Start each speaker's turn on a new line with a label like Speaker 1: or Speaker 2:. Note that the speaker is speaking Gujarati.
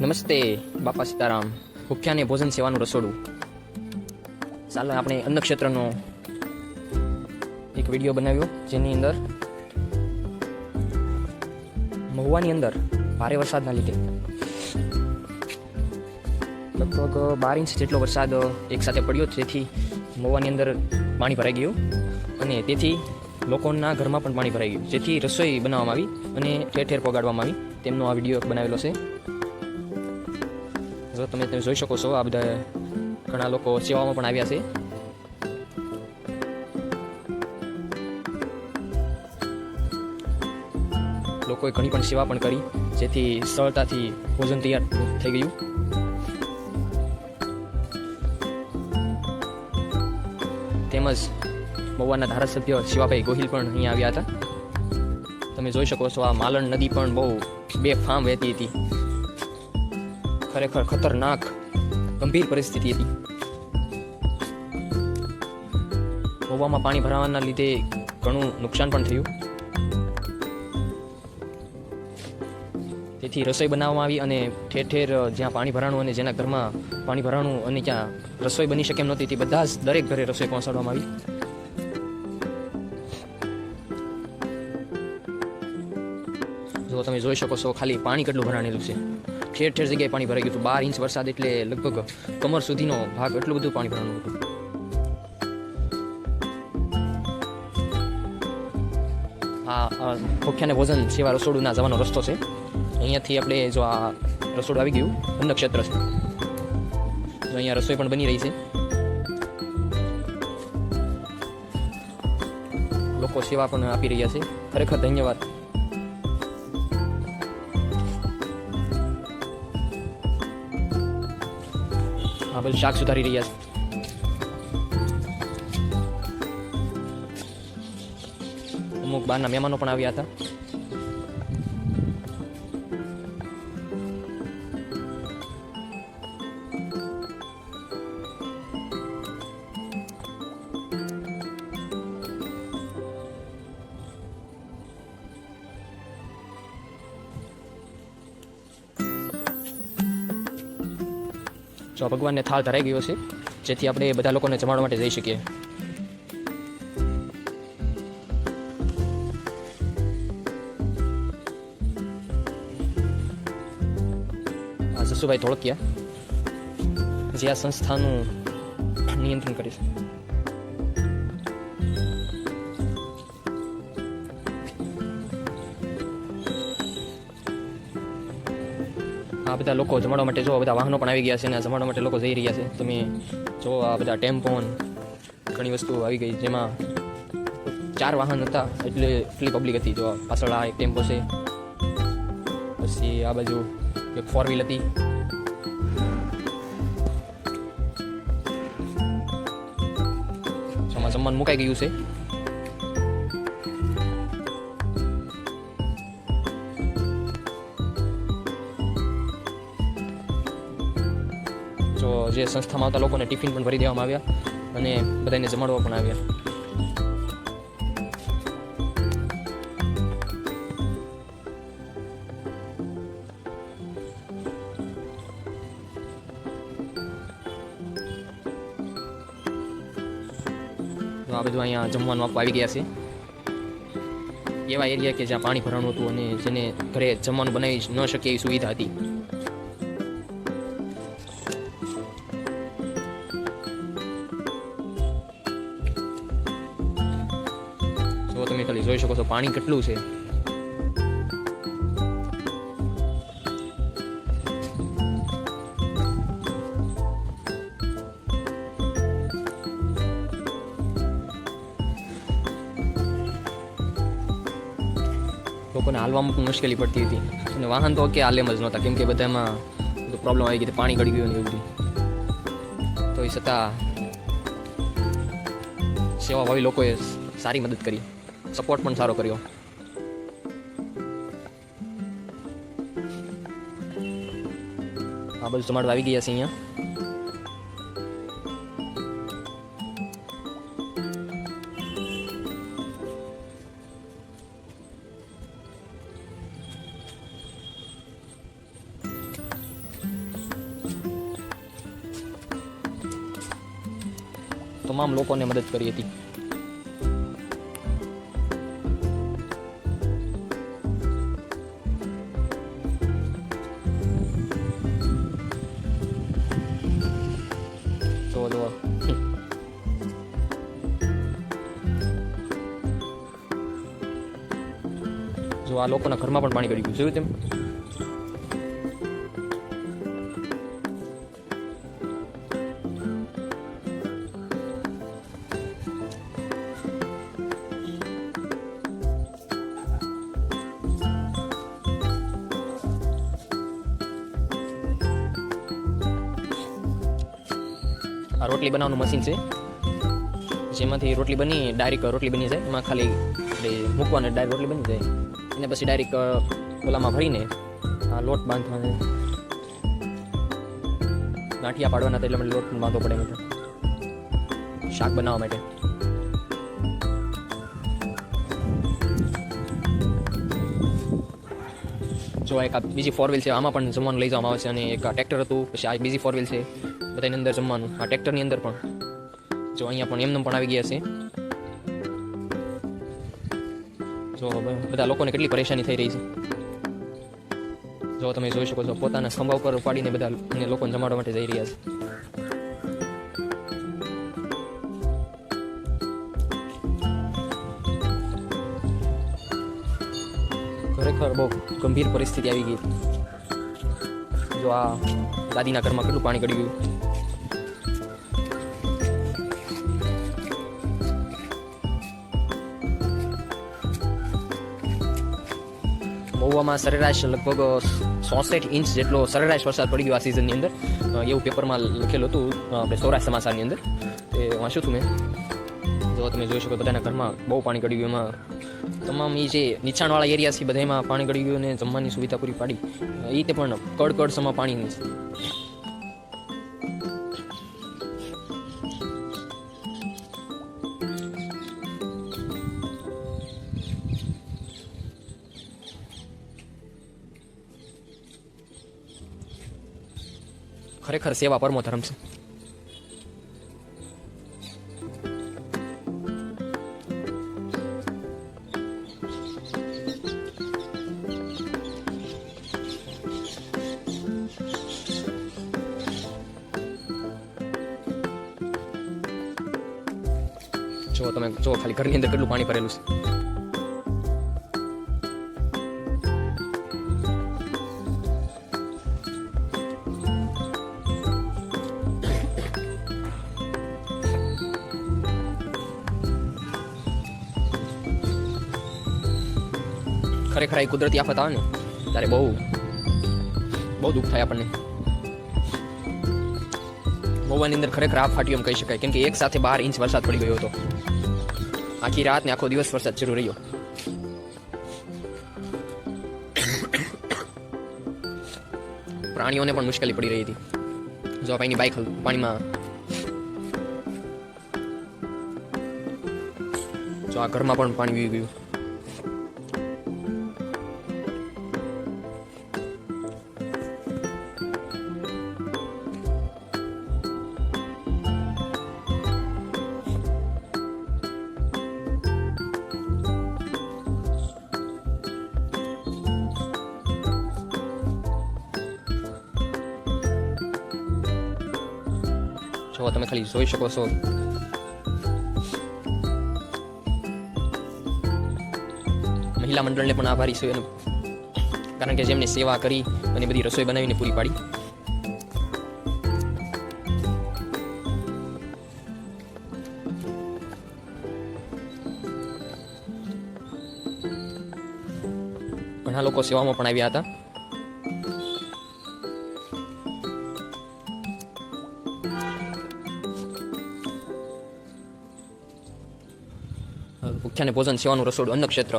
Speaker 1: નમસ્તે, બાપા સીતારામ. ભૂખ્યાને ભોજન સેવાનું રસોડું. ચાલો, આપણે અન્નક્ષેત્રનો એક વીડિયો બનાવ્યો, જેની અંદર મહુવાની અંદર ભારે વરસાદના લીધે. લગભગ બાર ઇંચ જેટલો વરસાદ એકસાથે પડ્યો, જેથી મહુવાની અંદર પાણી ભરાઈ ગયું અને તેથી લોકોના ઘરમાં પણ પાણી ભરાઈ ગયું. જેથી રસોઈ બનાવવામાં આવી અને ઠેર ઠેર પગાડવામાં આવી. તેમનો આ વીડિયો બનાવેલો છે. જો તમે તમે જોઈ શકો છો, આ બધા ઘણા લોકો સેવામાં પણ આવ્યા છે. લોકોએ ઘણી પણ સેવા પણ કરી, જેથી સરળતાથી ભોજન તૈયાર થઈ ગયું. તેમજ મહુવાના ધારાસભ્ય શિવાભાઈ ગોહિલ પણ અહીંયા આવ્યા હતા. તમે જોઈ શકો છો, આ માલણ નદી પણ બહુ બે ફામ વહેતી હતી. ખરેખર ખતરનાક ગંભીર પરિસ્થિતિ હતી. હોવામાં પાણી ભરાવાના લીધે ઘણું નુકસાન પણ થયું. તેથી રસોઈ બનાવવામાં આવી અને ઠેર ઠેર જ્યાં પાણી ભરાણું અને જેના ઘરમાં પાણી ભરાણું અને જ્યાં રસોઈ બની શકે એમ નહોતી, તે બધા જ દરેક ઘરે રસોઈ પહોંચાડવામાં આવી. જો તમે જોઈ શકો છો, ખાલી પાણી કેટલું ભરાણેલું છે. ઠેર ઠેર જગ્યાએ પાણી ભરાઈ ગયું હતું. બાર ઇંચ વરસાદ એટલે લગભગ કમર સુધીનો ભાગ એટલું બધું પાણી ભરાણું હતું. આ ભૂખ્યાને ભોજન સેવા રસોડુંના જવાનો રસ્તો છે. અહીંયાથી આપણે જો આ રસોડું આવી ગયું અન્નક્ષેત્ર છે. જો અહીંયા રસોઈ પણ બની રહી છે. લોકો સેવા પણ આપી રહ્યા છે. ખરેખર ધન્યવાદ. આ બધું શાક સુધારી રહ્યા છે. અમુક બહારના મહેમાનો પણ આવ્યા હતા. જો ભગવાનને થાળ ધરાઈ ગયો છે, જેથી આપણે બધા લોકોને જમાડવા માટે જઈ શકીએ. જસુભાઈ ધોળકિયા જે આ સંસ્થાનું નિયંત્રણ કરે છે. આ બધા લોકો જમાડવા માટે જો બધા વાહનો પણ આવી ગયા છે અને જમાડવા માટે લોકો જઈ રહ્યા છે. તમે જો આ બધા ટેમ્પોન, ઘણી વસ્તુઓ આવી ગઈ જેમાં ચાર વાહન હતા એટલે એટલી પબ્લિક હતી. જો પાછળ આ એક ટેમ્પો છે. પછી આ બાજુ એક ફોર વ્હીલ હતી. જમવાનું મુકાઈ ગયું છે. જો સંસ્થામાં આવતા લોકોને ટિફિન પણ ભરી દેવામાં આવ્યા અને બધાને જમાડવા પણ આવ્યા. આ બધું અહીંયા જમવાનું આપવા આવી ગયા છે. એવા એરિયા કે જ્યાં પાણી ભરાણું હતું અને જેને ઘરે જમવાનું બનાવી ન શકે એવી સુવિધા હતી. છો પાણી કેટલું છે? લોકોને હાલવામાં પણ મુશ્કેલી પડતી હતી. અને વાહન તો કે હાલેમ જ નહોતા, કેમ કે બધામાં બધું પ્રોબ્લેમ આવી ગઈ પાણી ગળી ગયું ને એવું તો એ છતાં સેવાભાવી લોકોએ સારી મદદ કરી. सपोर्ट पण सारो करियो। हाँ, बस तुम्हारे तो आवी गया सी यहाँ। तमाम लोगों ने मदद करी थी આ લોકોના ઘરમાં પણ પાણી પડી ગયું જોયું તેમ? આ રોટલી બનાવવાનું મશીન છે. જેમાંથી રોટલી બની, ડાયરેક્ટ રોટલી બની જાય. એમાં ખાલી મૂકવાની ડાયરેક્ટ રોટલી બની જાય. એને પછી ડાયરેક્ટ ઓલામાં ભરીને, આ લોટ બાંધવાનો. ગાંઠિયા પાડવાના એટલે મને લોટ બાંધવો પડે મને શાક બનાવવા માટે. જો એક આ બીજી ફોર વ્હીલ છે, આમાં પણ જમવાનું લઈ જવામાં આવે છે અને એક ટ્રેક્ટર હતું, પછી આ બીજી ફોર વ્હીલ છે, બધાની અંદર જમવાનું. આ ટ્રેક્ટરની અંદર પણ. જો અહીંયા પણ એમને પણ આવી ગયા છે. જો બધા લોકોને કેટલી પરેશાની થઈ રહી છે. જો તમે જોઈ શકો છો, પોતાના ખંભા ઉપર ઉપાડીને બધા લોકોને જમાડવા માટે જઈ રહ્યા છે. ખરેખર બહુ ગંભીર પરિસ્થિતિ આવી ગઈ. જો આ દાદીના ઘરમાં કેટલું પાણી ગળી મહુવામાં સરેરાશ લગભગ સોસઠ ઇંચ જેટલો સરેરાશ વરસાદ પડી ગયો આ સિઝનની અંદર. એવું પેપરમાં લખેલું હતું આપણે સૌરાષ્ટ્ર સમાચારની અંદર. એ, વાંચ્યું હતું મેં. જો તમે જોઈ શકો બધાના ઘરમાં બહુ પાણી ગળી ગયું. એમાં તમામ એ જે નીચાણવાળા એરિયા છે, બધામાં પાણી ગળી ગયું અને જમવાની સુવિધા પૂરી પાડી. એ રીતે પણ કડકડ સમા પાણીની ખરેખર સેવા પરમો ધર્મ છે. જો તમે જો ખાલી ઘરની અંદર કેટલું પાણી ભરેલું છે. ખરેખર એ કુદરતી આફત આવે ને, ત્યારે બહુ બહુ દુઃખ થાય આપણને. મહુવાની અંદર ખરેખર આ ફાટ્યું એમ કહી શકાય. કેમ કે એક સાથે બાર ઇંચ વરસાદ પડી ગયો હતો. આખી રાત ને આખો દિવસ વરસાદ શરૂ રહ્યો. પ્રાણીઓને પણ મુશ્કેલી પડી રહી હતી. જો ભાઈની બાઇક પાણીમાં જો આ ઘરમાં પણ પાણી વી ગયું. જો તમે ખાલી જોઈ શકો છો. મહિલા મંડળને પણ આભારી છું એનું. કારણ કે જેમને સેવા કરી અને બધી રસોઈ બનાવીને પૂરી પાડી. ઘણા લોકો સેવામાં પણ આવ્યા હતા. ભૂખ્યાને ભોજન સેવાનું રસોડું અન્ન ક્ષેત્ર